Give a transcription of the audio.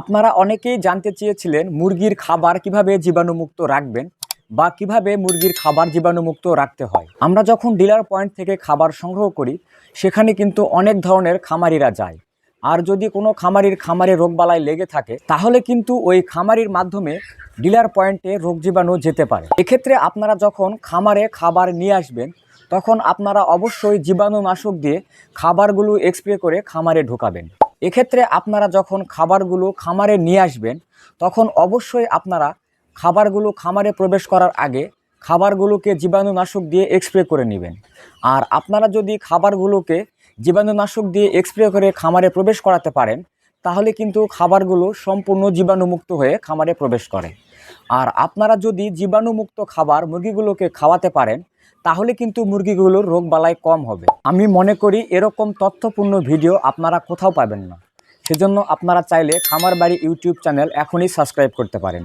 আপনারা অনেকেই জানতে চেয়েছিলেন মুরগির খাবার কীভাবে জীবাণুমুক্ত রাখবেন বা কীভাবে মুরগির খাবার জীবাণুমুক্ত রাখতে হয়। আমরা যখন ডিলার পয়েন্ট থেকে খাবার সংগ্রহ করি, সেখানে কিন্তু অনেক ধরনের খামারিরা যায়। আর যদি কোনো খামারির খামারে রোগবালাই লেগে থাকে, তাহলে কিন্তু ওই খামারির মাধ্যমে ডিলার পয়েন্টে রোগ জীবাণু যেতে পারে। এক্ষেত্রে আপনারা যখন খামারে খাবার নিয়ে আসবেন, তখন আপনারা অবশ্যই জীবাণুনাশক দিয়ে খাবারগুলো এক্সপ্রে করে খামারে ঢোকাবেন। এক্ষেত্রে আপনারা যখন খাবারগুলো খামারে নিয়ে আসবেন, তখন অবশ্যই আপনারা খাবারগুলো খামারে প্রবেশ করার আগে খাবারগুলোকে জীবাণুনাশক দিয়ে এক্সপ্রে করে নেবেন। আর আপনারা যদি খাবারগুলোকে জীবাণুনাশক দিয়ে এক্সপ্রে করে খামারে প্রবেশ করাতে পারেন, তাহলে কিন্তু খাবারগুলো সম্পূর্ণ জীবাণুমুক্ত হয়ে খামারে প্রবেশ করে। আর আপনারা যদি জীবাণুমুক্ত খাবার মুরগিগুলোকে খাওয়াতে পারেন তাহলে কিন্তু মুরগিগুলোর রোগ বালাই কম হবে। আমি মনে করি এরকম তথ্যপূর্ণ ভিডিও আপনারা কোথাও পাবেন না। সেজন্য আপনারা চাইলে খামার বাড়ি ইউটিউব চ্যানেল এখনই সাবস্ক্রাইব করতে পারেন।